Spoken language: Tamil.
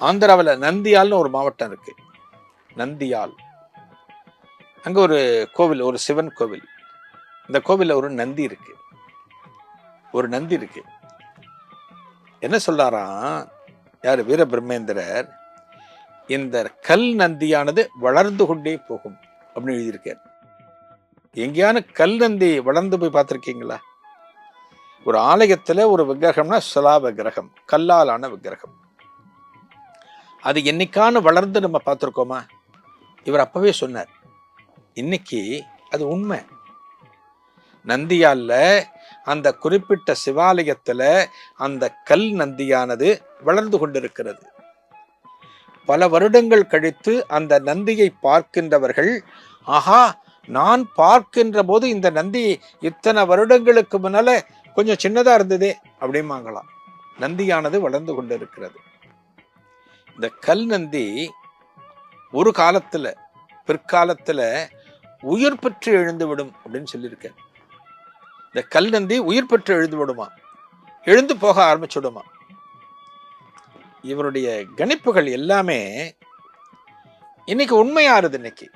ஆந்திராவில் நந்தியால்னு ஒரு மாவட்டம் இருக்கு. நந்தியால். அங்கே ஒரு கோவில் ஒரு சிவன் கோவில். இந்த கோவிலில் ஒரு நந்தி இருக்கு. ஒரு நந்தி இருக்கு. என்ன சொல்றாராம் யார்? வீர பிரம்மேந்திரர் இந்த கல் நந்தியானது வளர்ந்து கொண்டே போகும் அப்படின்னு எழுதியிருக்கார். எங்கேயான கல் நந்தி வளர்ந்து போய் பார்த்துருக்கீங்களா? ஒரு ஆலயத்தில் ஒரு விக்கிரகம்னா சிலா விக்கிரகம் கல்லாலான விக்கிரகம். அது என்னைக்கான வளர்ந்து நம்ம பார்த்துருக்கோமா? இவர் அப்பவே சொன்னார். இன்னைக்கு அது உண்மை. நந்தியால அந்த குறிப்பிட்ட சிவாலயத்துல அந்த கல் நந்தியானது வளர்ந்து கொண்டிருக்கிறது. பல வருடங்கள் கழித்து அந்த நந்தியை பார்க்கின்றவர்கள் ஆஹா நான் பார்க்கின்ற போது இந்த நந்தி இத்தனை வருடங்களுக்கு முன்னால கொஞ்சம் சின்னதா இருந்ததே அப்படிம்பாங்களாம். நந்தியானது வளர்ந்து கொண்டிருக்கிறது. இந்த கல் நந்தி ஒரு காலத்தில் பிற்காலத்தில் உயிர் பெற்று எழுந்து விடும் அப்படின்னு சொல்லியிருக்கேன் இந்த கல் நந்தி உயிர் பெற்று எழுந்து விடுமா? எழுந்து போக ஆரம்பிச்சுடுமா இவருடைய கணிப்புகள் எல்லாமே இன்னைக்கு உண்மையாருது இன்னைக்கு.